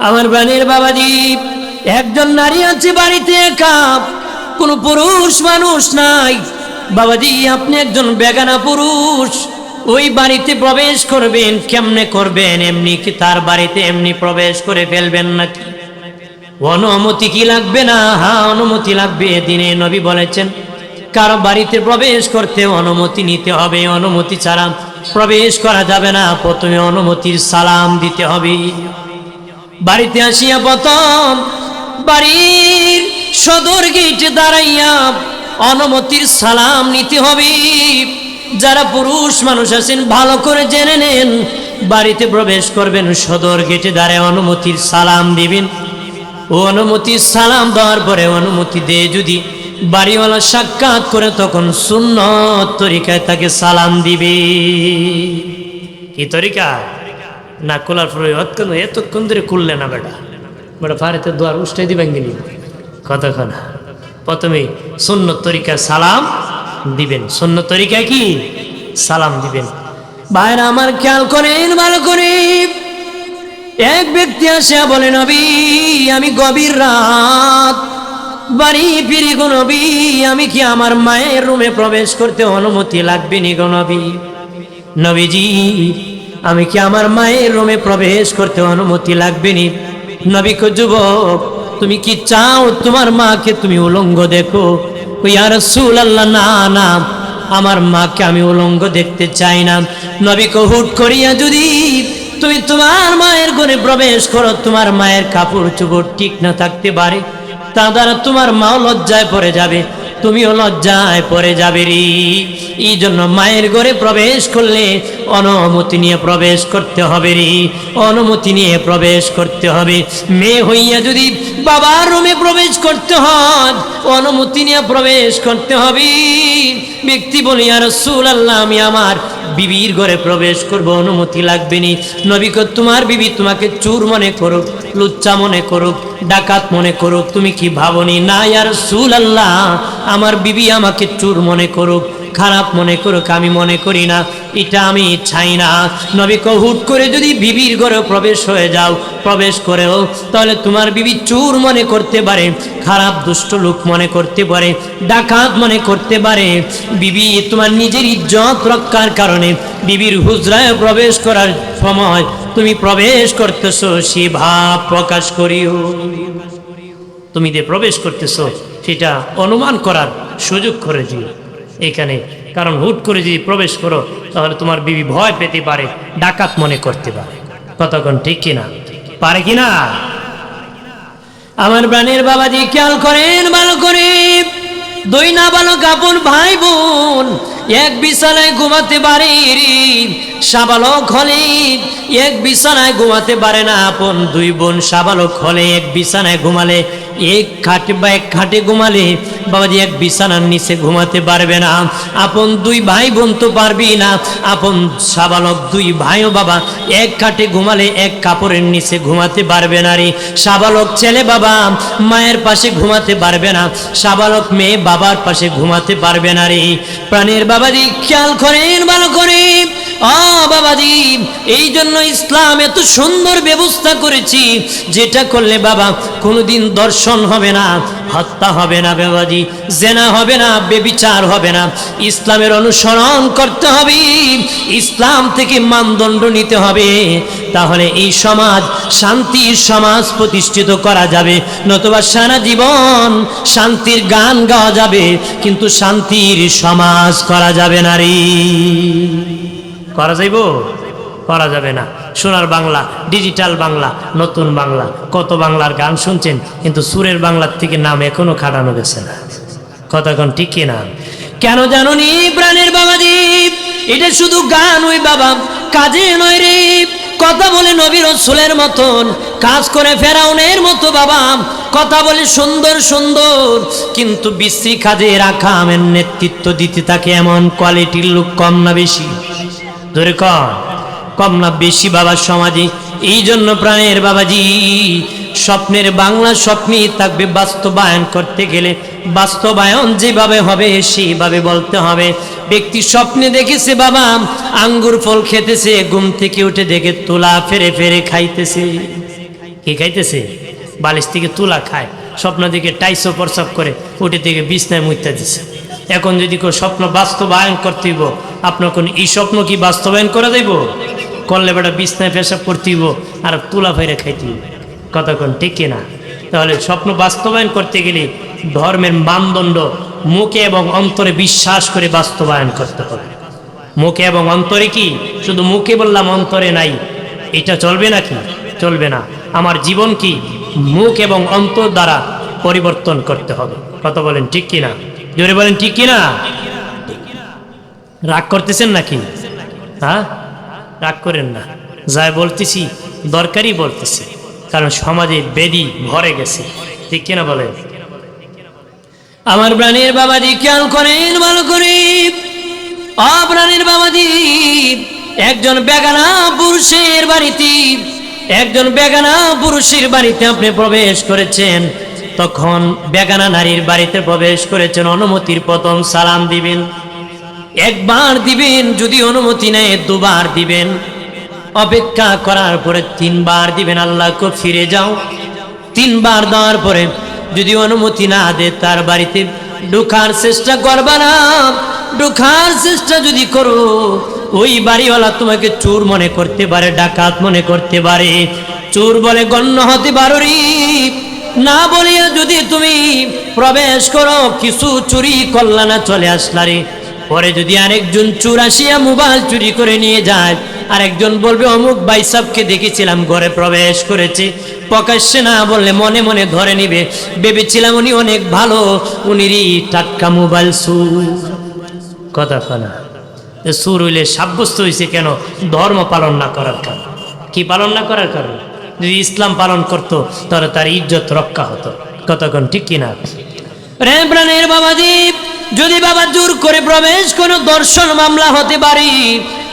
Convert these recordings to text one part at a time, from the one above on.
আমার প্রাণের বাবাজি, একজন নারী আছে বাড়িতে একা, কোনো পুরুষ মানুষ নাই। বাবাজি, আপনি একজন বেগানা পুরুষ, ওই বাড়িতে প্রবেশ করবেন, কেমনে করবেন? এমনি কি তার বাড়িতে এমনি প্রবেশ করে ফেলবেন নাকি? অনুমতি কি লাগবে না? হ্যাঁ অনুমতি লাগবে, দিনে নবী বলেছেন, কারও বাড়িতে প্রবেশ করতে অনুমতি নিতে হবে, অনুমতি ছাড়া প্রবেশ করা যাবে না, প্রথমে অনুমতির সালাম দিতে হবে। বাড়িতে আসিয়া প্রথম বাড়ির সদর গেটে দাঁড়াইয়া অনুমতির সালাম নিতে হবে। যারা পুরুষ মানুষ আছেন, ভালো করে জেনে নেন, বাড়িতে প্রবেশ করবেন, সদর গেটে দাঁড়ায় অনুমতির সালাম দিবেন। ও অনুমতির সালাম দেওয়ার পরে অনুমতি দিয়ে যদি বাড়িওয়ালা সাক্ষাৎ করে তখন শূন্য তরিকায় তাকে সালাম দিবে। কি তরিকা? না খোলার পরে অতক্ষণ এতক্ষণ ধরে খুললে না বেটা? বেটা ফাড়িতে দোয়ার উষ্টাই দিবেন গিনি কতক্ষণ প্রথমে শূন্য তরিকা সালাম দিবেন। শূন্য তরিকা কি? সালাম দিবেন। ভাইরা, আমার খেয়াল করেন, ভালো করে। এক ব্যক্তি আসে বলে, নবী, আমি গভীর রাত, বাড়ি ফিরি গো আমি কি আমার মায়ের রুমে প্রবেশ করতে অনুমতি লাগবে নি গো নবী? নবীজি আমি কি আমার মায়ের রুমে প্রবেশ করতে অনুমতি লাগবে নি? নবী যুবক, তুমি কি চাও তোমার মাকে তুমি উলঙ্গ দেখো? ইয়ার সুল আল্লাহ না না, আমার মাকে আমি উলঙ্গ দেখতে চাই না। নবী কো, হুট করিয়া যদি তুমি তোমার মায়ের ঘরে প্রবেশ করো, তোমার মায়ের কাপড় চোপড় ঠিক না থাকতে পারে, তা দ্বারা তোমার মাও লজ্জায় পড়ে যাবে। তুমিও লজ্জায় পরে যাবে এই জন্য মায়ের ঘরে প্রবেশ করলে অনুমতি নিয়ে প্রবেশ করতে হবে রে। অনুমতি নিয়ে প্রবেশ করতে হবে। মেয়ে হইয়া যদি বাবার রুমে প্রবেশ করতে হয়, অনুমতি নিয়ে প্রবেশ করতে হবে। ব্যক্তি বলিয়া রসুল আল্লাহ আমি আমার বিবির ঘরে প্রবেশ করব, অনুমতি লাগবে নি। নবীকে তোমার বিবি তোমাকে চুর মনে করুক, লুচ্চা মনে করুক, ডাকাত মনে করুক, তুমি কি ভাবনি? না ইয়ার সুল আল্লাহ আমার বিবি আমাকে চুর মনে করুক। খারাপ মনে করুক, আমি মনে করি না, এটা আমি চাই না। নবী হুট করে যদি বিবির ঘরে প্রবেশ হয়ে যাও, প্রবেশ করেও, তাহলে তোমার বিবি চুর মনে করতে পারে, খারাপ দুষ্ট লোক মনে করতে পারে, ডাকাত মনে করতে পারে। বিবি তোমার নিজের ইজ্জত রক্ষার কারণে বিবির হুজরায় প্রবেশ করার সময় তুমি প্রবেশ করতেছো, সে ভাব প্রকাশ করিও। তুমি যে প্রবেশ করতেছো, সেটা অনুমান করার সুযোগ করে দিও। এখানে। কারণ হুট করে যদি প্রবেশ করো, তাহলে তোমার বিবি ভয় পেতে পারে, ডাকাত মনে করতে পারে। কতক্ষণ ঠিক কিনা? পারে কিনা? আমার প্রাণের বাবাজি খেয়াল করেন ভালো করে। দুই না ভালো কাপড় ভাই বোন, এক বিছানায় ঘুমাতে পারে সাবালক হলে এক বিছানায় ঘুমাতে পারে না আপন দুই বোন। সাবালক হলে এক বিছানায় ঘুমালে এক খাটে বা এক খাটে ঘুমালে বাবাজি এক বিছানার নিচে ঘুমাতে পারবে না। আপন দুই ভাই বোন তো পারবি না। আপন সাবালক দুই ভাইও বাবা এক খাটে ঘুমালে এক কাপড়ের নিচে ঘুমাতে পারবে না রে। সাবালক ছেলে বাবা মায়ের পাশে ঘুমাতে পারবে না। সাবালক মেয়ে বাবার পাশে ঘুমাতে পারবে না রে। প্রাণের বাবাজি খেয়াল করেন, ভালো করে ও বাবাজি, এই জন্য ইসলাম এত সুন্দর ব্যবস্থা করেছি, যেটা করলে বাবা কোনোদিন দর্শন হবে না, হত্যা হবে না বাবাজি, জেনা হবে না, বেবিচার হবে না। ইসলামের অনুসরণ করতে হবে, ইসলাম থেকে মানদণ্ড নিতে হবে, তাহলে এই সমাজ, শান্তির সমাজ প্রতিষ্ঠিত করা যাবে। নতুবা সারা জীবন শান্তির গান গাওয়া যাবে, কিন্তু শান্তির সমাজ করা যাবে না রে। করা যাইব? করা যাবে না। সোনার বাংলা ডিজিটাল বাংলা, নতুন বাংলা। কত বাংলার গান শুনছেন, কিন্তু সুরের বাংলার থেকে নাম এখনও খাটানো গেছে না। কতক্ষণ ঠিক কি না? কেন জানো নি প্রাণের বাবাজি এটা শুধু গান ওই বাবা, কাজে নয় রে। কথা বলে নবীর রসুলের মতন, কাজ করে ফেরাউনের মতো বাবা। কথা বলে সুন্দর সুন্দর, কিন্তু বিশ্রী কাজে রাখা আমের নেতৃত্ব দিতে থাকে এমন কোয়ালিটির লোক কম না বেশি। ধরে কম না বেশি বাবার সমাজে এই জন্য প্রাণের বাবাজি, স্বপ্নের বাংলা স্বপ্নই থাকবে বাস্তবায়ন করতে গেলে। বাস্তবায়ন যেভাবে হবে, সেইভাবে বলতে হবে। ব্যক্তি স্বপ্নে দেখেছে বাবা, আঙ্গুর ফল খেতেছে, ঘুম থেকে উঠে দেখে তোলা ফেরে ফেরে খাইতেছে। কি খাইতেছে? বালিশ থেকে তুলা খায়। স্বপ্ন দিকে টাইসো প্রসাব করে, উঠে থেকে বিছনায় মুইতা দিছে। এখন যদি কেউ স্বপ্ন বাস্তবায়ন করতে হইব, আপনার কোন এই স্বপ্ন কি বাস্তবায়ন করে যাইব করলে বেটা বিছনায় পেশাব করতে হইব আর তুলা ফাইরে খাইতে কতক্ষণ ঠিক কিনা তাহলে স্বপ্ন বাস্তবায়ন করতে গেলে ধর্মের মানদণ্ড মুখে এবং অন্তরে বিশ্বাস করে বাস্তবায়ন করতে হবে। মুখে এবং অন্তরে কি? শুধু মুখে বললাম অন্তরে নাই। এটা চলবে নাকি? চলবে না। আমার জীবন কি? মুখ এবং অন্তর দ্বারা পরিবর্তন করতে হবে। কত বলেন ঠিক কিনা? জোরে বলেন ঠিক কিনা? রাগ করতেছেন নাকি? হ্যাঁ? রাগ করেন না। যাই বলতেছি, দরকারই বলতেছি। কারণ সমাজে বেদি ভরে গেছে। ঠিক কিনা বলেন? আমার প্রাণের বাবাজি খেয়াল করেন ভালো করে। অপ্রাণের বাবাজি একজন বেগানা পুরুষের বাড়িতে একজন বেগানা পুরুষের বাড়িতে আপনি প্রবেশ করেছেন। তখন বেগানা নারীর বাড়িতে প্রবেশ করেছেন, অনুমতির প্রথম সালাম দিবেন। একবার দিবেন, যদি অনুমতি নেয়, দুবার দিবেন। অপেক্ষা করার পরে তিনবার দিবেন, আল্লাহ আল্লাহকে ফিরে যাও। তিনবার দেওয়ার পরে যদি অনুমতি না দে তার বাড়িতে ঢুকার চেষ্টা করবা না। ঢুকার চেষ্টা যদি করো, ওই বাড়িওয়ালা তোমাকে চোর মনে করতে পারে, ডাকাত মনে করতে পারে। চোর বলে গণ্য হতে পারো না বলিয়া যদি তুমি প্রবেশ করো, কিছু চুরি করলা না চলে আসলা রে। পরে যদি আরেকজন চুর আসিয়া মোবাইল চুরি করে নিয়ে যায়, আরেকজন বলবে, অমুক ভাই দেখেছিলাম, ঘরে প্রবেশ করেছে। প্রকাশ্যে না বললে মনে মনে ধরে নিবে। ভেবেছিলাম উনি অনেক ভালো, উনিরই টাটকা মোবাইল সুর কথা কনা সুর হইলে সাব্যস্ত হয়েছে কেন? ধর্ম পালন না করার কারণ। কি পালন না করার কারণ? যদি ইসলাম পালন করতো, তাহলে তার ইজ্জত রক্ষা হতো। কতক্ষণ ঠিক কিনা? রে প্রাণের বাবাদীপ যদি বাবা জোর করে প্রবেশ কোনো দর্শন মামলা হতে পারে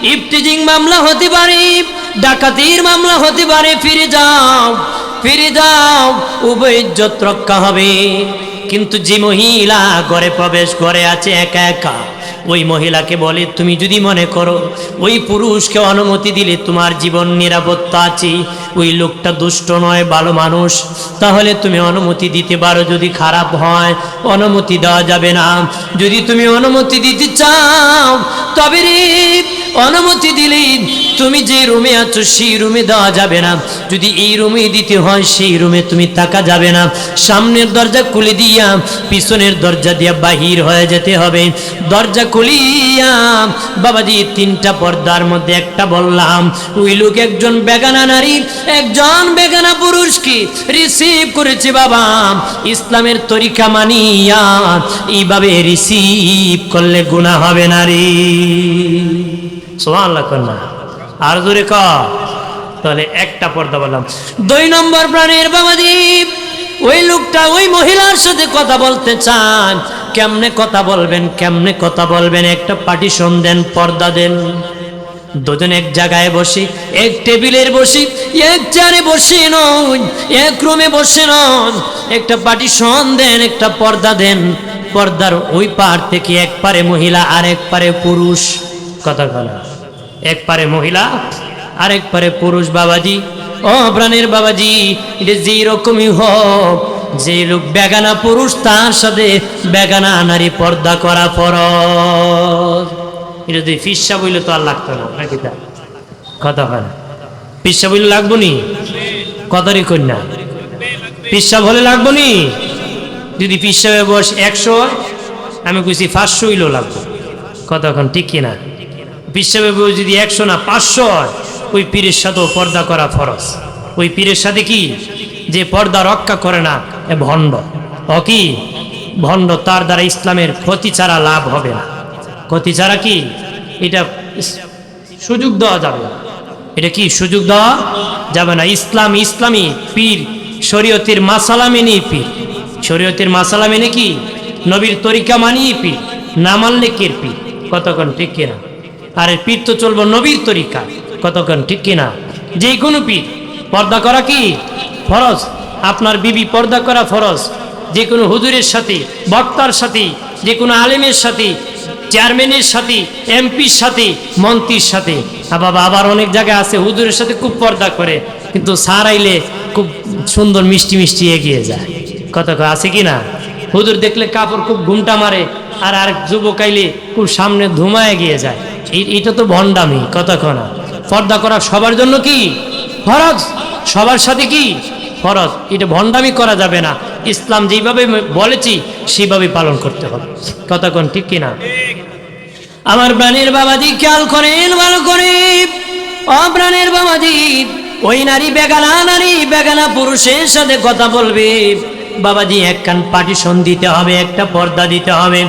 ইফটিজিং মামলা হতে পারে, ডাকাতির মামলা হতে পারে, ফিরে যাও ফিরে যাও, উভয় ইজ্জত রক্ষা হবে। কিন্তু যে মহিলা ঘরে প্রবেশ করে আছে, একা একা। ওই মহিলাকে বলে, তুমি যদি মনে করো ওই পুরুষকে অনুমতি দিলে তোমার জীবন নিরাপত্তা আছে, ওই লোকটা দুষ্ট নয়, ভালো মানুষ, তাহলে তুমি অনুমতি দিতে পারো। যদি খারাপ হয়, অনুমতি দেওয়া যাবে না। যদি তুমি অনুমতি দিতে চাও, তবে রে অনুমতি দিলে তুমি যে রুমে আছো সেই রুমে দেওয়া যাবে না। যদি এই রুমে দিতে হয় সেই রুমে তুমি থাকা যাবে না। সামনের দরজা খুলে দিয়া, পিছনের দরজা দিয়া বাহির হয়ে যেতে হবে। দরজা খুলিয়া বাবাজি তিনটা পর্দার মধ্যে একটা বললাম, ওই লোক একজন বেগানা নারী, একজন বেগানা পুরুষকে রিসিভ করেছে বাবা? ইসলামের তরিকা মানিয়া এইভাবে রিসিভ করলে গুণা হবে নারী সোমান না। আর জোরে ক। তাহলে একটা পর্দা বললাম। দুই নম্বর প্রাণের বাবাদীপ ওই লোকটা ওই মহিলার সাথে কথা বলতে চান। কেমনে কথা বলবেন, কেমনে কথা বলবেন, একটা পার্টিশন দেন, পর্দা দেন। দুজন এক জায়গায় বসি, এক টেবিলের বসি, এক চেয়ারে বসে নন এক রুমে বসে নন একটা পার্টিশন দেন, একটা পর্দা দেন। পর্দার ওই পার থেকে এক পারে মহিলা আর এক পারে পুরুষ। কথা বলা এক পারে মহিলা, আরেক পারে পুরুষ বাবাজি। ও প্রাণের বাবাজি, এটা যে রকমই হোক, যে লোক বেগানা পুরুষ, তার সাথে বেগানা নারী পর্দা করা ফরজ। এটা যদি ফিসা বইলে তো আর লাগতো না, নাকি তা? কথা হয় পিসা বইলে লাগবো নি? কতরই কন্যা। পিসা বলে লাগবো নি? যদি পিসাবে বস একশো, আমি কইছি পাঁচশো হইলেও লাগবো। কতক্ষণ ঠিক কিনা? বই যদি একশো না, পাঁচশো হয়, ওই পীরের সাথেও পর্দা করা ফরজ। ওই পীরের সাথে কি? যে পর্দা রক্ষা করে না, এ ভণ্ড। ও কি? ভণ্ড, তার দ্বারা ইসলামের ক্ষতি ছাড়া লাভ হবে না। ক্ষতি ছাড়া কি? এটা সুযোগ দেওয়া যাবে না। এটা কি সুযোগ দেওয়া যাবে না? ইসলাম ইসলামী পীর, শরীয়তের মাসালা মেনেই পীর। শরীয়তের মাসালা মেনে কি? নবীর তরিকা মানিয়ে পীর, না মানলে কের পীর? কতক্ষণ ঠিক কিনা? আরে পীর তো চলবো নবীর তরিকা। কতক্ষণ, ঠিক কিনা? যে কোনো পীর। পর্দা করা কি? ফরজ। আপনার বিবি পর্দা করা ফরজ। যে কোনো হুজুরের সাথে, বক্তার সাথে যে কোনো আলেমের সাথে, চেয়ারম্যানের সাথে, এমপির সাথে, মন্ত্রীর সাথে। বাবা, আবার অনেক জায়গায় আছে হুজুরের সাথে খুব পর্দা করে, কিন্তু সার আইলে খুব সুন্দর মিষ্টি মিষ্টি এগিয়ে যায়। কত আছে কি না হুজুর দেখলে কাপড় খুব ঘুমটা মারে আর আরেক যুবক আইলে খুব সামনে ধুমায় গিয়ে যায়। এটা তো ভণ্ডামি কতক্ষণ পর্দা করা সবার জন্য কি? ফরজ। সবার সাথে কি? ফরজ। এটা ভণ্ডামি করা যাবে না। ইসলাম যেভাবে বলেছি সেইভাবে পালন করতে হবে। কতক্ষণ ঠিক কিনা? আমার প্রাণের বাবাজি খেয়াল করেন, ভালো করে। অপ্রাণের বাবাজি, ওই নারী বেগানা নারী বেগানা পুরুষের সাথে কথা বলবে। বাবাজি, এক কান পাটিশন দিতে হবে, একটা পর্দা দিতে হবে।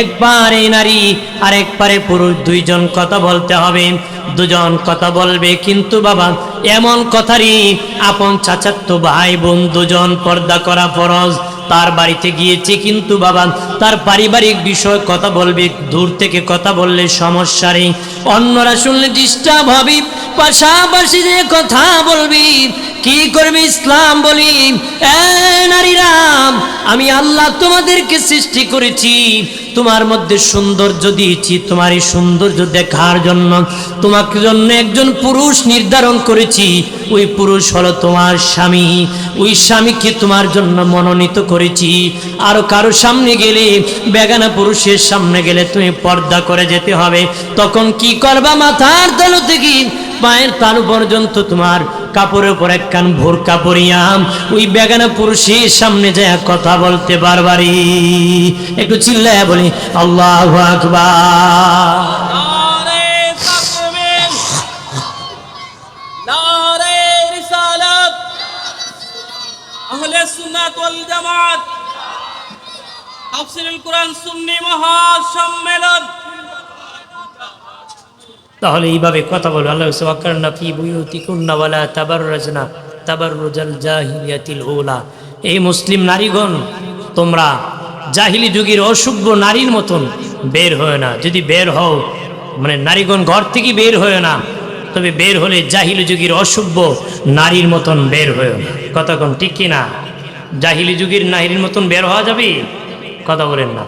একবার এই নারী আর একবারে পুরুষ, দুইজন কথা বলতে হবে। দুজন কথা বলবে, কিন্তু বাবা, এমন কথারই আপন চাচাত্ত ভাই বোন দুজন পর্দা করা ফরজ। তার বাড়িতে গিয়েছে, কিন্তু বাবা, তার পারিবারিক বিষয় কথা বলবে, দূর থেকে কথা বললে সমস্যা নেই। অন্যরা শুনলে ডিস্টার্ব হবে, পাশাপাশি যে কথা বলবি, কি করবে ইসলাম বলি, এ নারীরাম আমি আল্লাহ তোমাদেরকে সৃষ্টি করেছি তোমার মধ্যে সৌন্দর্য দিয়েছি তোমার এই সৌন্দর্য দেখার জন্য। তোমাকে জন্য একজন পুরুষ নির্ধারণ করেছি। ওই পুরুষ হলো তোমার স্বামী। ওই স্বামীকে তোমার জন্য মনোনীত করেছি। আরও কারও সামনে গেলে, বেগানা পুরুষের সামনে গেলে তুমি পর্দা করে যেতে হবে। তখন কি করবা মাথার তালু থেকে পায়ের তালু পর্যন্ত তোমার কাপড়ের উপর এক কান ভোর কাপড়িয়াম। ওই বেগানা পুরুষের সামনে যায় কথা বলতে পারবারি। একটু চিল্লায় বলি, আল্লাহ আকবার। কোরআন সুন্নি মহাসম্মেলন। তাহলে এইভাবে কথা বলব আল্লাহ ওয়াকারনা ফি বুয়ুতিকুন্না ওয়ালা তাবাররাজনা উলা। এই মুসলিম নারীগণ, তোমরা জাহিলি যুগের অসভ্য নারীর মতন বের হয় না। যদি বের হও মানে নারীগণ ঘর থেকে বের হয় না, তবে বের হলে জাহিলি যুগের অসভ্য নারীর মতন বের হয় না। কতক্ষণ ঠিক কি না? জাহিলি যুগের নারীর মতন বের হওয়া যাবে? কথা বলেন না।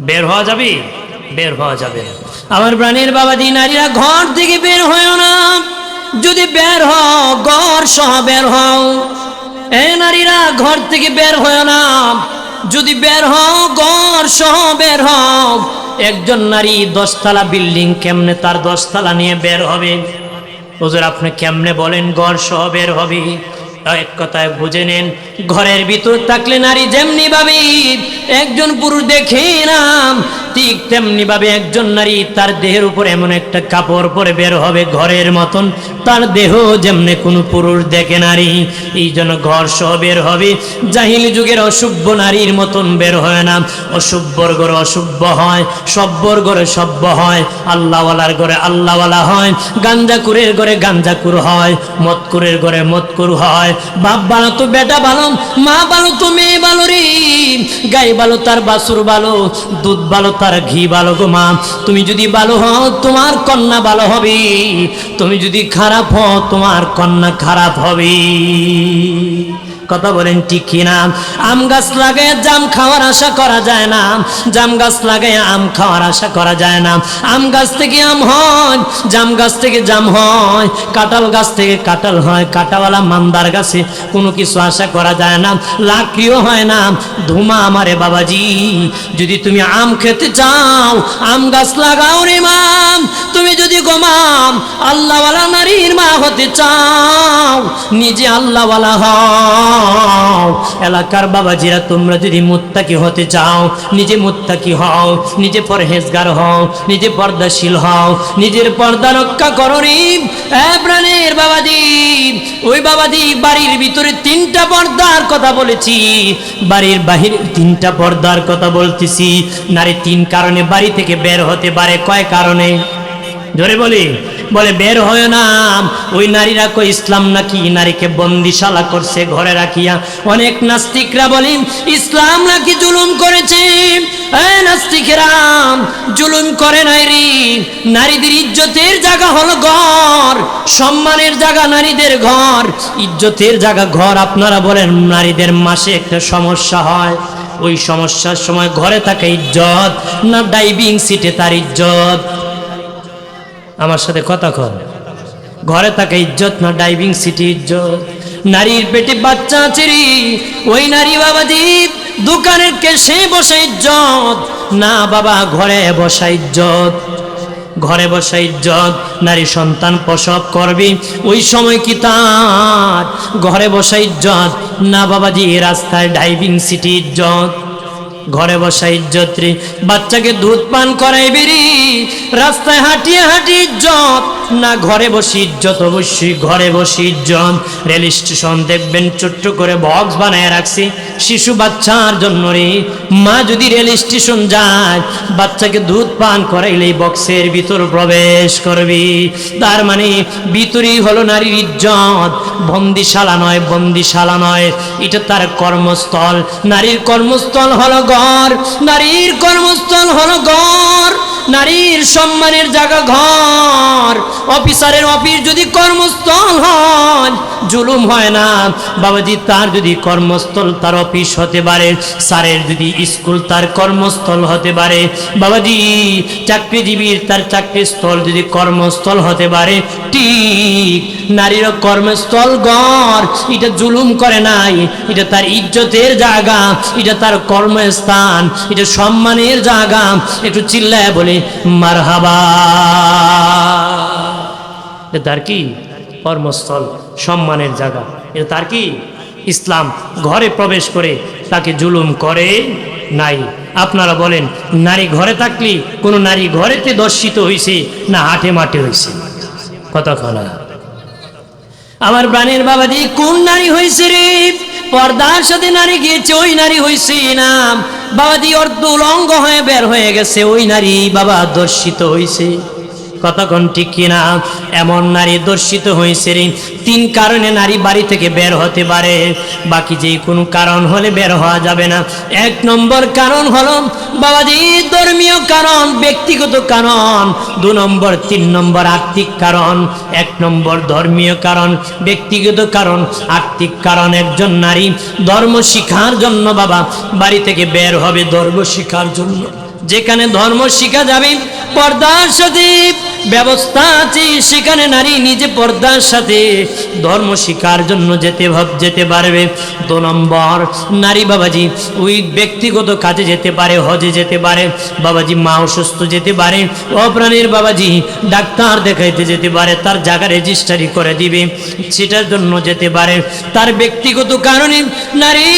বের হওয়া যাবে? বের হওয়া যাবে না। আমার প্রাণের বাবা দি নারীরা ঘর থেকে বের হয় না। যদি বের হও, ঘর সহ বের হও। এ নারীরা ঘর থেকে বের হয় না। যদি বের হও, ঘর সহ বের হও। একজন নারী দশতলা বিল্ডিং কেমনে তার দশতলা নিয়ে বের হবে? হুজুর, আপনি কেমনে বলেন ঘর সহ বের হবে? এক কথায় বুঝে নেন, ঘরের ভিতর থাকলে নারী যেমনি ভাবি একজন পুরুষ দেখে নাম ঠিক তেমনি ভাবে একজন নারী তার দেহের উপর এমন একটা কাপড় পরে বের হবে ঘরের মতন। তার দেহ যেমনি কোনো পুরুষ দেখে নারী, এই জন্য ঘর সহ বের হবে। জাহিলি যুগের অসভ্য নারীর মতন বের হয় না। অসভ্যর ঘরে অসভ্য হয় সভ্যর ঘরে সভ্য হয়। আল্লাহওয়ালার ঘরে আল্লাহওয়ালা হয়, গাঞ্জাকুরের ঘরে গাঞ্জাকুর হয় মতকুরের ঘরে মতকুর হয়। বাপ ভালো তো বেটা ভালো, মা ভালো তো মেয়ে ভালো রে। গাই ভালো, তার বাসুর ভালো, দুধ ভালো তার ঘি ভালো গো মা? তুমি যদি ভালো হও, তোমার কন্যা ভালো হবে। তুমি যদি খারাপ হও, তোমার কন্যা খারাপ হবে। কথা বলেন ঠিক কিনা? আম গাছ লাগায় জাম খাওয়ার আশা করা যায় না। জাম গাছ লাগায় আম খাওয়ার আশা করা যায় না। আম গাছ থেকে আম হয়, জাম গাছ থেকে জাম হয়, কাঁঠাল গাছ থেকে কাঁঠাল হয় কাঁটাওয়ালা মান্দার গাছে কোনো কিছু আশা করা যায় না। লাকড়িও হয় না। ধুমা আমারে বাবাজি, যদি তুমি আম খেতে চাও, আম গাছ লাগাও রে মাম তুমি যদি গোমাম আল্লাহওয়ালা নারীর মা হতে চাও, নিজে আল্লাহওয়ালা হও এলাকার বাবাজিরা, তোমরা যদি মুত্তাকি হতে চাও, নিজে মুত্তাকি হও, নিজে পরহেজগার হও, নিজে পর্দাশীল হও, নিজের পর্দা রক্ষা করো প্রাণের বাবাজি, ওই বাবাজি, বাড়ির ভিতরে তিনটা পর্দার কথা বলেছি। বাড়ির বাহিরে তিনটা পর্দার কথা বলতেছি। নারী তিন কারণে বাড়ি থেকে বের হতে পারে। কয় কারণে? জোরে বলি, বলে, বের হয় না, ওই নারীরা কই ইসলাম নাকি? নারীকে বন্দিশালা করছে, ঘরে রাখিয়া। অনেক নাস্তিকরা বলি, ইসলাম নাকি জুলুম করেছে? নাস্তিকেরা, জুলুম করে নাই রে। নারীদের ইজ্জতের জায়গা হলো ঘর, সম্মানের জায়গা নারীদের ঘর। ইজ্জতের জায়গা ঘর, আপনারা বলেন, নারীদের মাসে একটা সমস্যা হয়। ওই সমস্যার সময় ঘরে থাকে ইজ্জত, না ডাইভিং সিটে তার ইজ্জত আমার সাথে কথা কর। ঘরে থাকে ইজ্জত না ডাইভিং সিটি ইজ্জত। নারীর পেটে বাচ্চা আছে রে ওই নারী বাবাজি দোকানের কেসে বসে ইজ্জত। না বাবা, ঘরে বসা ইজ্জত। ঘরে বসা ইজ্জত, নারী সন্তান প্রসব করবি, ওই সময় কি তার? ঘরে বসা ইজ্জত, না বাবাজি রাস্তায় ডাইভিং সিটি ইজ্জত। ঘরে বসা ইজ্জত রে। বাচ্চাকে দুধ পান করাই বেরি রাস্তায় হাঁটিয়ে হাঁটি ইজ্জত। না ঘরে বসে ইজ্জত অবশ্যই, ঘরে বসে ইজ্জত। রেল স্টেশন দেখবেন, ছোট্ট করে বক্স বানায় রাখছি। শিশু বাচ্চার জন্য রে, মা যদি রেল স্টেশন যায়, বাচ্চাকে দুধ পান করাইলে বক্সের ভিতর প্রবেশ করবি। তার মানে ভিতরেই হলো নারীর ইজ্জত। বন্দিশালা নয় বন্দিশালা নয়, এটা তার কর্মস্থল। নারীর কর্মস্থল হলো ঘর, নারীর কর্মস্থল হলো ঘর। নারীর সম্মানের জায়গা ঘর। অফিসারের অফিস যদি কর্মস্থল হয়, জুলুম হয় না। বাবাজি, তার যদি কর্মস্থল তার অফিস হতে পারে, স্যারের যদি স্কুল তার কর্মস্থল হতে পারে। বাবাজি, চাকরিজীবীর তার চাকরিস্থল যদি কর্মস্থল হতে পারে, ঠিক নারীর কর্মস্থল গড় এটা জুলুম করে নাই। এটা তার ইজ্জতের জায়গা, এটা তার কর্মস্থান, এটা সম্মানের জায়গা। একটু চিল্লায় বলে মার হাবা তার কি? কর্মস্থল, সম্মানের জায়গা। এটা তার কি? ইসলাম, ঘরে প্রবেশ করে তাকে জুলুম করে নাই। আপনারা বলেন, নারী ঘরে থাকলে কোনো নারী ঘরেতে দর্শিত হয়েছে না হাটে মাঠে হয়েছে কতক্ষণ আমার প্রাণের বাবা দি কোন নারী হয়েছে রে? পর্দার সাথে নারী গিয়েছে, ওই নারী হয়েছে না বাবাজি, অর্ধ উলঙ্গ হয়ে বের হয়ে গেছে, ওই নারী বাবা দর্শিত হয়েছে কতক্ষণ ঠিক কিনা এমন নারী দর্শিত হয়েছে তিন কারণে নারী বাড়ি থেকে বের হতে পারে। বাকি যে কোনো কারণ হলে বের হওয়া যাবে না। এক নম্বর কারণ হলো বাবাজি, ধর্মীয় কারণ, ব্যক্তিগত কারণ। দু নম্বর, তিন নম্বর আর্থিক কারণ। এক নম্বর ধর্মীয় কারণ, ব্যক্তিগত কারণ, আর্থিক কারণ একজন নারী। ধর্ম শিখার জন্য বাবা বাড়ি থেকে বের হবে ধর্ম শিখার জন্য। যেখানে ধর্ম শিখা যাবে, পর্দার সাথে ব্যবস্থা আছে, সেখানে নারী নিজে পর্দার সাথে ধর্ম শিকার জন্য যেতে ভাব, যেতে পারবে। দু নম্বর, নারী বাবাজি ওই ব্যক্তিগত কাজে যেতে পারে, হজে যেতে পারে, বাবাজি মা অসুস্থ যেতে পারে, অপ্রাণীর বাবাজি ডাক্তার দেখাইতে যেতে পারে, তার জায়গা রেজিস্টারি করে দিবে, সেটার জন্য যেতে পারে। তার ব্যক্তিগত কারণে নারী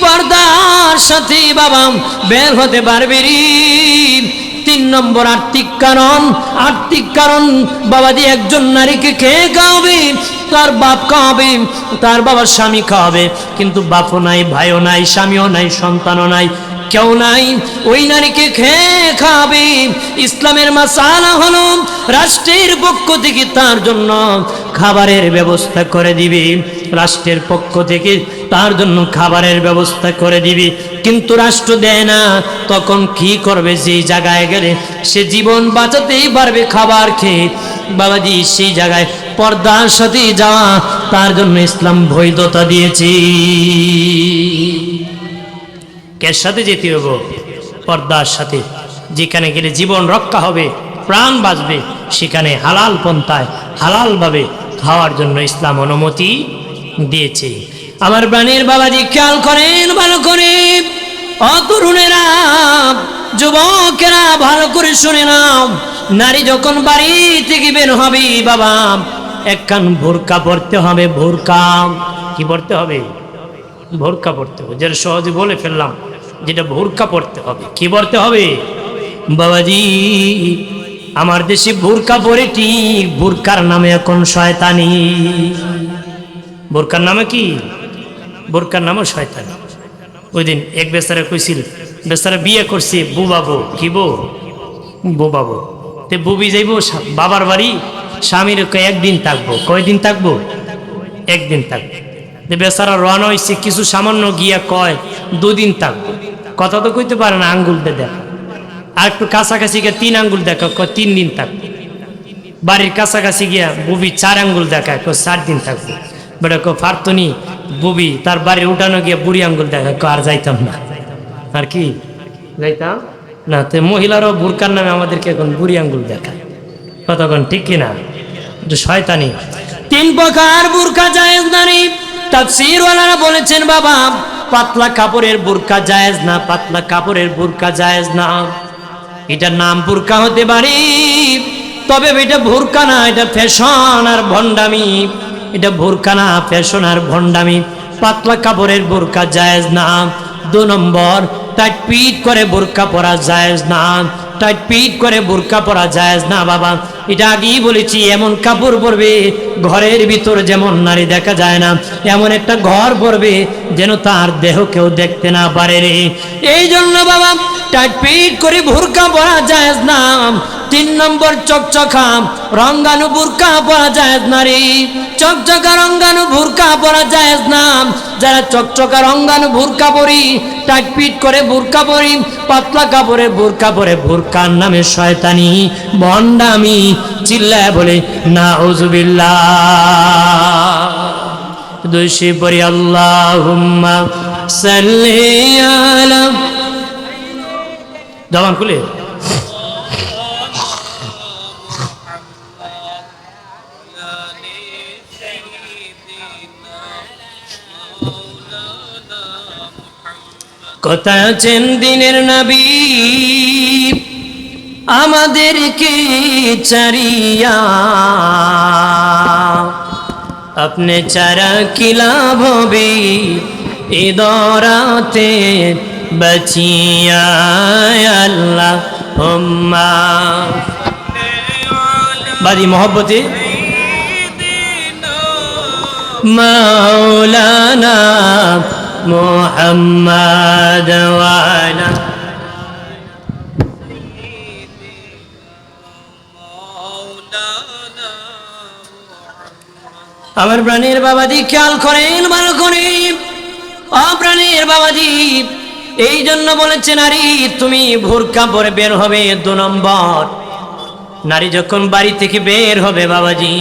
পর্দার সাথে বাবা বের হতে পারবে রে। তিন নম্বর আর্থিক কারণ। আর্থিক কারণ, বাবাজি একজন নারীকে খেয়ে খাওয়াবে, তার বাপ খাওয়াবে, তার বাবার স্বামী খাওয়াবে। কিন্তু বাপও নাই, ভাইও নাই, স্বামীও নাই, সন্তানও নাই, কেউ নাই। ওই নারীকে খেয়ে খাবে ইসলামের মাসালা হলো, রাষ্ট্রের পক্ষ থেকে তার জন্য খাবারের ব্যবস্থা করে দিবে। রাষ্ট্রের পক্ষ থেকে তার জন্য খাবারের ব্যবস্থা করে দিবে। কিন্তু রাষ্ট্র দেয় না। তখন কি করবে সেই জায়গায় গেলে? সে জীবন বাঁচাতেই পারবে খাবার খেয়ে। বাবাজি সেই জায়গায় পর্দার সাথে যাওয়া, তার জন্য ইসলাম বৈধতা দিয়েছে। কের সাথে যেতে হবে? পর্দার সাথে। যেখানে গেলে জীবন রক্ষা হবে, প্রাণ বাঁচবে, সেখানে হালাল পন্থায় হালালভাবে খাওয়ার জন্য ইসলাম অনুমতি দিয়েছে। আমার প্রাণের বাবাজি খেয়াল করেন, ভালো করে। অতরুণেরা যুবকেরা, ভালো করে শুনে নাও। নারী যখন বাড়ি থেকে বের হবে, বাবা একখান ভোরকা পড়তে হবে, ভোরকা। কি পড়তে হবে? ভোরকা পড়তে হবে। যেটা সহজে বলে ফেললাম, যেটা ভোরকা পড়তে হবে। কি পড়তে হবে? বাবাজি, আমার দেশে ভোরকা পরে ঠিক ভোরকার নামে এখন শয়তানি। বোরকার নামে কি? বোরকার নামও শয়তানি। ওই দিন এক বেচারা কইছিল, বেচারা বিয়ে করছে বুবাবো কি বো বুবাবো তে বুবি যাইব বাবার বাড়ি, স্বামীর একদিন থাকব। কয়দিন থাকব? একদিন থাকব। বেচারা রওনা হয়েছে কিছু সামান্য গিয়া কয়, দুদিন থাকব। কথা তো কইতে পারে না, আঙ্গুল দেখা। আর একটু কাছাকাছি গিয়ে তিন আঙ্গুল দেখা কয় তিন দিন থাকব। বাড়ির কাছাকাছি গিয়া বুবি চার আঙ্গুল দেখায় কয় চার দিন থাকব। বেটা কো, ফারতনি, বুবি, তার বাড়ির উঠানো গিয়ে বুড়ি আঙ্গুল কয় আর যাইতাম না। আর কি? যাইতাম? না, তো মহিলারও বুরকার নামে আমাদেরকে এখন বুড়ি আঙ্গুল দেখায়। কতক্ষণ, ঠিক কিনা এটা শয়তানি। তিন প্রকার বুরকা জায়েজ নারী তাফসীর ওয়ালারা বলেছেন, বাবা, পাতলা কাপড়ের বুরকা জায়েজ না, পাতলা কাপড়ের বুরকা জায়েজ না। এটার নাম বুরকা হতে পারে। তবে এটা ভুরকা না, এটা ফ্যাশন আর ভণ্ডামি। এটা ভুরকা না ফ্যাশন আর ভণ্ডামি। পাতলা কাপড়ের বোরকা জায়েজ না। দু নম্বর টাইট পিট করে বোরকা পরা জায়েজ না। টাইট পিট করে বোরকা পরা জায়েজ না, বাবা। এটা আগেই বলেছি, এমন কাপড় পরবে, ঘরের ভিতর যেমন নারী দেখা যায় না, এমন একটা ঘর পরবে যেন তার দেহ কেউ দেখতে না পারে রে। এই জন্য বাবা টাইট পিট করে বোরকা পরা জায়েজ না। তিন নম্বর চকচকা, রঙ্গানু বুরকা পরা যায় না রে চকচকা, রঙ্গানু বুরকা পরা যায় না। যারা চকচকা, রঙ্গানু বুরকা পরি টাইট পিট করে বুরকা পরি, পাতলা কাপড়ে বুরকা পরে বুরকার নামে শয়তানি ভণ্ডামি চিল্লায় বলে না ওজুবিল্লা দোষী পরি আল্লাহ সাল্লি আলা জবান খুলে? কথা আছেন দিনের নবী। আমাদেরকে চারিয়া আপনি চারা কিলাভ হবে? দরাতে বচিয়া আল্লাহ হুম্মা। বাড়ি মহব্বতে। মাওলানা محمد وعلى আমার প্রাণের বাবাজি খেয়াল করেন ভালো করে অপ্রাণের বাবাজি এই জন্য বলেছে নারী তুমি ভোরকা পরে বের হবে দু নম্বর নারী যখন বাড়ি থেকে বের হবে বাবাজি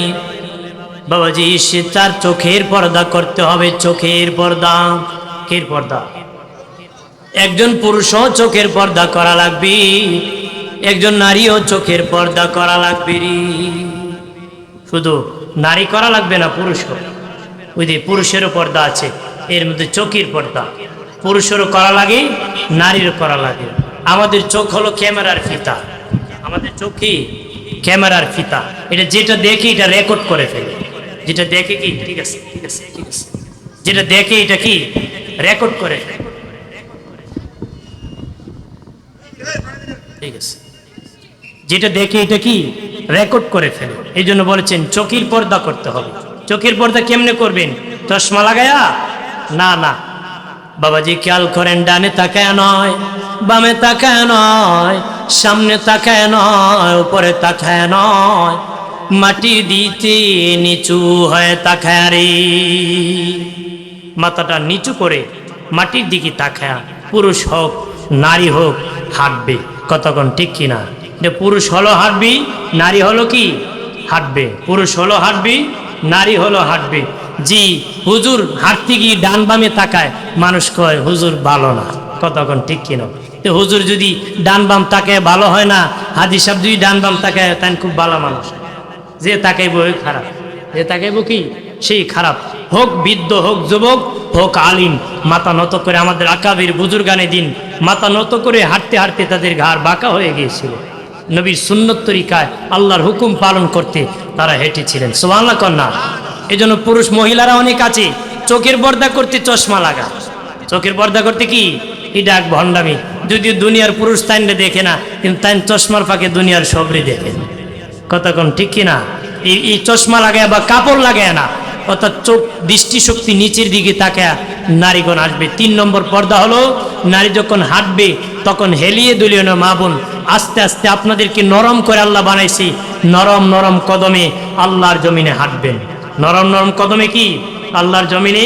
বাবাজি সে তার চোখের পর্দা করতে হবে চোখের পর্দা চোখের পর্দা। একজন পুরুষও চোখের পর্দা করা লাগবে। একজন নারীও চোখের পর্দা করা লাগবে। শুধু নারী করা লাগবে না, পুরুষও। ওই যে পুরুষেরও পর্দা আছে, এর মধ্যে চোখের পর্দা। পুরুষেরও করা লাগে, নারীরও করা লাগে। আমাদের চোখ হলো ক্যামেরার ফিতা। আমাদের চোখে ক্যামেরার ফিতা। এটা যেটা দেখে এটা রেকর্ড করে ফেলে। যেটা দেখে কি? ঠিক আছে ঠিক আছে ঠিক আছে। যেটা দেখে এটা কি? রেকর্ড করে। ঠিক আছে। যেটা দেখে এটা কি? রেকর্ড করে ফেলে। এই জন্য বলেছেন, চোখের পর্দা করতে হবে। চোখের পর্দা কেমনে করবেন? চশমা লাগায়া? না না। বাবাজি, খেয়াল করেন, ডানে তাকায় নয়, বামে তাকায় নয়, সামনে তাকায় নয়, উপরে তাকায় নয়। মাটি দিতে নিচু হয় তাকায় রে। মাথাটা নিচু করে মাটির দিকে তাকায় পুরুষ হোক, নারী হোক, হাঁটবে। কতক্ষণ ঠিক কিনা যে পুরুষ হলো হাঁটবি, নারী হলো কি? হাঁটবে। পুরুষ হলো হাঁটবি, নারী হলো হাঁটবে। জি, হুজুর হাঁটতে গিয়ে ডান বামে তাকায়, মানুষ কয়, হুজুর ভালো না। কতক্ষণ ঠিক কিনা তো হুজুর যদি ডান বাম তাকায় ভালো হয় না হাজি সাহেব যদি ডান বাম তাকায় তাই খুব ভালো মানুষ। যে তাকাইব খারাপ। যে তাকাইব কি? সেই খারাপ। হোক বৃদ্ধ, হোক যুবক, হোক আলিম, মাথা নত করে আমাদের আকাবির বুজুর্গানে দিন। মাথা নত করে হাঁটতে হাঁটতে তাদের ঘাড় বাঁকা হয়ে গিয়েছিল। নবীর সুন্নত তরিকায় আল্লাহর হুকুম পালন করতে তারা হেঁটেছিলেন। সোমাল্লা কন্যা জন্য পুরুষ মহিলারা অনেক আছে। চোখের পর্দা করতে চশমা লাগা। চোখের পর্দা করতে কি? এটা এক ভণ্ডামি। যদিও দুনিয়ার পুরুষ তাইনরে দেখে না, কিন্তু তাইন চশমার ফাঁকে দুনিয়ার সবরি দেখে। কতক্ষণ ঠিক কিনা? এই চশমা লাগায় বা কাপড় লাগায় না। অর্থাৎ চোখ, দৃষ্টিশক্তি নিচের দিকে তাকায় নারীগণ আসবে। তিন নম্বর পর্দা হলো, নারী যখন হাঁটবে, তখন হেলিয়ে দুলিয়ে না মা বোন। আস্তে আস্তে আপনাদেরকে নরম করে আল্লাহ বানাইছি। নরম নরম কদমে আল্লাহর জমিনে হাঁটবেন। নরম নরম কদমে কি? আল্লাহর জমিনে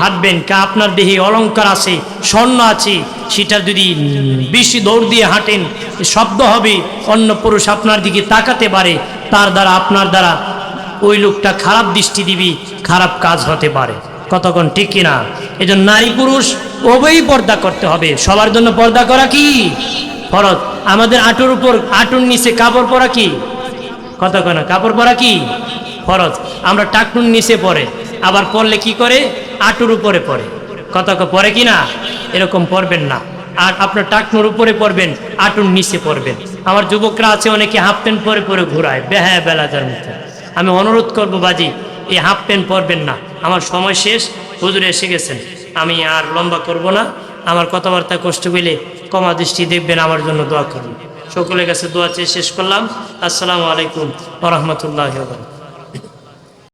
হাঁটবেন। কা আপনার দেহে অলংকার আছে, স্বর্ণ আছে, সেটা যদি বেশি দৌড় দিয়ে হাঁটেন, শব্দ হবে, অন্য পুরুষ আপনার দিকে তাকাতে পারে, তার দ্বারা আপনার দ্বারা ওই লোকটা খারাপ দৃষ্টি দিবি খারাপ কাজ হতে পারে। কতক্ষণ ঠিক কিনা? এই জন্য নারী পুরুষ উভয়ই পর্দা করতে হবে। সবার জন্য পর্দা করা কি? ফরজ। আমাদের আঁটুর উপর, আঁটুর নিচে কাপড় পরা কি? কতক্ষণ? কাপড় পরা কি? ফরজ। আমরা টাকনুর নিচে পরে। আবার পড়লে কি করে? আটুর উপরে পড়ে কত পরে কি না? এরকম পড়বেন না। আর আপনার টাকনুর উপরে পড়বেন আটুর নিচে পড়বেন আমার যুবকরা আছে, অনেকে হাফ প্যান্ট পরে পরে ঘুরায়। বেহায় বেলাজার মতো। আমি অনুরোধ করব বাজি এই হাফ প্যান্ট পরবেন না। আমার সময় শেষ, হুজুরে এসে গেছেন। আমি আর লম্বা করব না। আমার কথাবার্তা কষ্ট পেলে কমা দৃষ্টি দেখবেন, আমার জন্য দোয়া করুন। সকলের কাছে দোয়া চেয়ে শেষ করলাম। আসসালামু আলাইকুম রহমতুল্লাহ